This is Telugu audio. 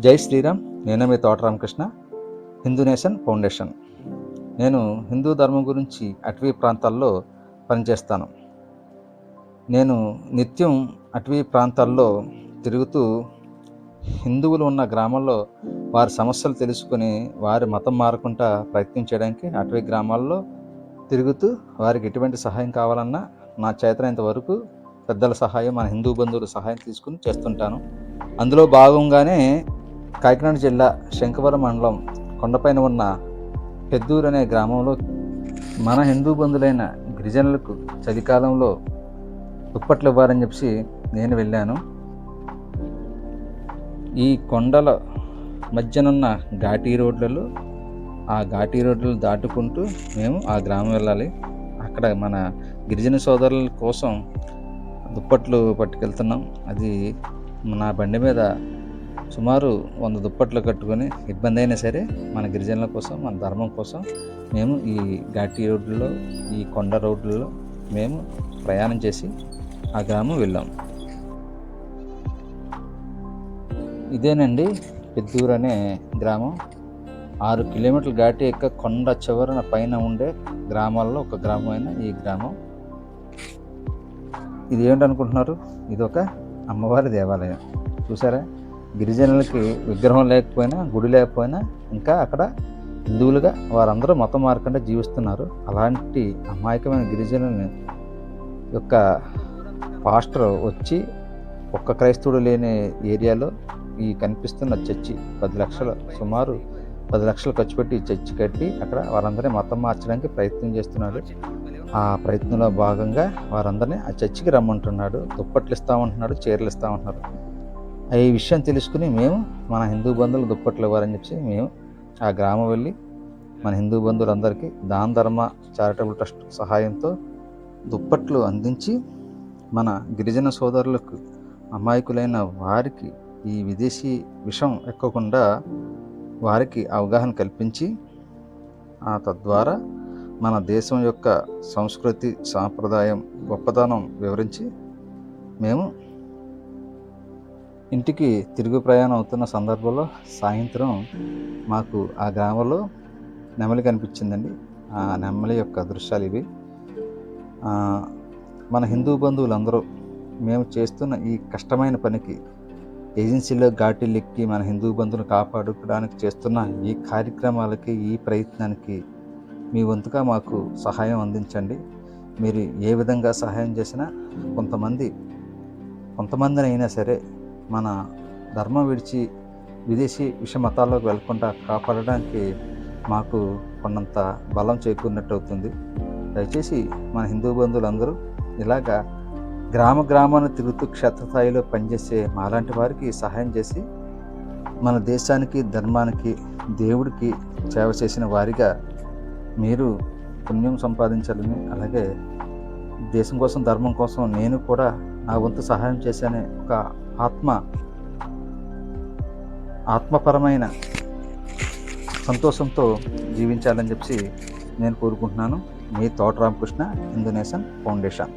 జై శ్రీరామ్ నేను మీ తోట రామకృష్ణ హిందూ నేషన్ ఫౌండేషన్. నేను హిందూ ధర్మం గురించి అటవీ ప్రాంతాల్లో పనిచేస్తాను. నేను నిత్యం అటవీ ప్రాంతాల్లో తిరుగుతూ హిందువులు ఉన్న గ్రామాల్లో వారి సమస్యలు తెలుసుకొని వారి మతం మారకుండా ప్రయత్నం చేయడానికి అటవీ గ్రామాల్లో తిరుగుతూ వారికి ఎటువంటి సహాయం కావాలన్నా నా చేతనంత వరకు పెద్దల సహాయం మన హిందూ బంధువుల సహాయం తీసుకుని చేస్తుంటాను. అందులో భాగంగానే కాకినాడ జిల్లా శంఖవరం మండలం కొండపైన ఉన్న పెద్దూరు అనే గ్రామంలో మన హిందూ బంధులైన గిరిజనులకు చలికాలంలో దుప్పట్లు ఇవ్వాలని చెప్పి నేను వెళ్ళాను. ఈ కొండల మధ్యనున్న ఘాటీ రోడ్లలో ఆ ఘాటీ రోడ్లు దాటుకుంటూ మేము ఆ గ్రామం వెళ్ళాలి. అక్కడ మన గిరిజన సోదరుల కోసం దుప్పట్లు పట్టుకెళ్తున్నాం. అది నా బండి మీద సుమారు వంద దుప్పట్లు కట్టుకొని ఇబ్బంది అయినా సరే మన గిరిజనుల కోసం మన ధర్మం కోసం మేము ఈ ఘాటి రోడ్లలో ఈ కొండ రోడ్లలో మేము ప్రయాణం చేసి ఆ గ్రామం వెళ్ళాం. ఇదేనండి పెద్దూరు అనే గ్రామం. ఆరు కిలోమీటర్ల ఘాటి ఎక్క కొండ చివరన పైన ఉండే గ్రామాల్లో ఒక గ్రామమైన ఈ గ్రామం. ఇది ఏంటనుకుంటున్నారు? ఇది ఒక అమ్మవారి దేవాలయం. చూసారా? గిరిజనులకి విగ్రహం లేకపోయినా గుడి లేకపోయినా ఇంకా అక్కడ హిందువులుగా వారందరూ మతం మారకుండా జీవిస్తున్నారు. అలాంటి అమాయకమైన గిరిజనులని యొక్క పాస్టర్ వచ్చి ఒక్క క్రైస్తవుడు లేని ఏరియాలో ఈ కనిపిస్తున్న చర్చి పది లక్షల సుమారు పది లక్షలు ఖర్చు పెట్టి చర్చి కట్టి అక్కడ వారందరినీ మతం మార్చడానికి ప్రయత్నం చేస్తున్నాడు. ఆ ప్రయత్నంలో భాగంగా వారందరినీ ఆ చర్చికి రమ్మంటున్నాడు దుప్పట్లు ఇస్తామంటున్నాడు చీరలు ఇస్తామంటున్నారు ఈ విషయం తెలుసుకుని మేము మన హిందూ బంధువులు దుప్పట్లు ఇవ్వాలని చెప్పి మేము ఆ గ్రామం వెళ్ళి మన హిందూ బంధువులందరికీ దాన ధర్మ చారిటబుల్ ట్రస్ట్ సహాయంతో దుప్పట్లు అందించి మన గిరిజన సోదరులకు అమాయకులైన వారికి ఈ విదేశీ విషం ఎక్కకుండా వారికి అవగాహన కల్పించి ఆ తద్వారా మన దేశం యొక్క సంస్కృతి సాంప్రదాయం గొప్పతనం వివరించి మేము ఇంటికి తిరుగు ప్రయాణం అవుతున్న సందర్భంలో సాయంత్రం మాకు ఆ గ్రామంలో నెమలి కనిపించిందండి. ఆ నెమలి యొక్క దృశ్యాలు ఇవి. మన హిందూ బంధువులందరూ మేము చేస్తున్న ఈ కష్టమైన పనికి ఏజెన్సీలో ఘాటీలు మన హిందూ బంధువులు కాపాడుకోవడానికి చేస్తున్న ఈ కార్యక్రమాలకి ఈ ప్రయత్నానికి మీ వంతుగా మాకు సహాయం అందించండి. మీరు ఏ విధంగా సహాయం చేసినా కొంతమంది కొంతమందినైనా సరే మన ధర్మం విడిచి విదేశీ విష మతాల్లోకి వెళ్ళకుండా కాపాడడానికి మాకు కొన్నంత బలం చేకూరినట్టు అవుతుంది. దయచేసి మన హిందూ బంధువులందరూ ఇలాగా గ్రామ గ్రామాన్ని తిరుగుతూ క్షేత్రస్థాయిలో పనిచేసే మాలాంటి వారికి సహాయం చేసి మన దేశానికి ధర్మానికి దేవుడికి సేవ చేసిన వారిగా మీరు పుణ్యం సంపాదించాలని అలాగే దేశం కోసం ధర్మం కోసం నేను కూడా నా వంతు సహాయం చేశానే ఒక ఆత్మ ఆత్మపరమైన సంతోషంతో జీవించాలని చెప్పి నేను కోరుకుంటున్నాను. మీ తోట రామకృష్ణ ఇండోనేషన్ ఫౌండేషన్.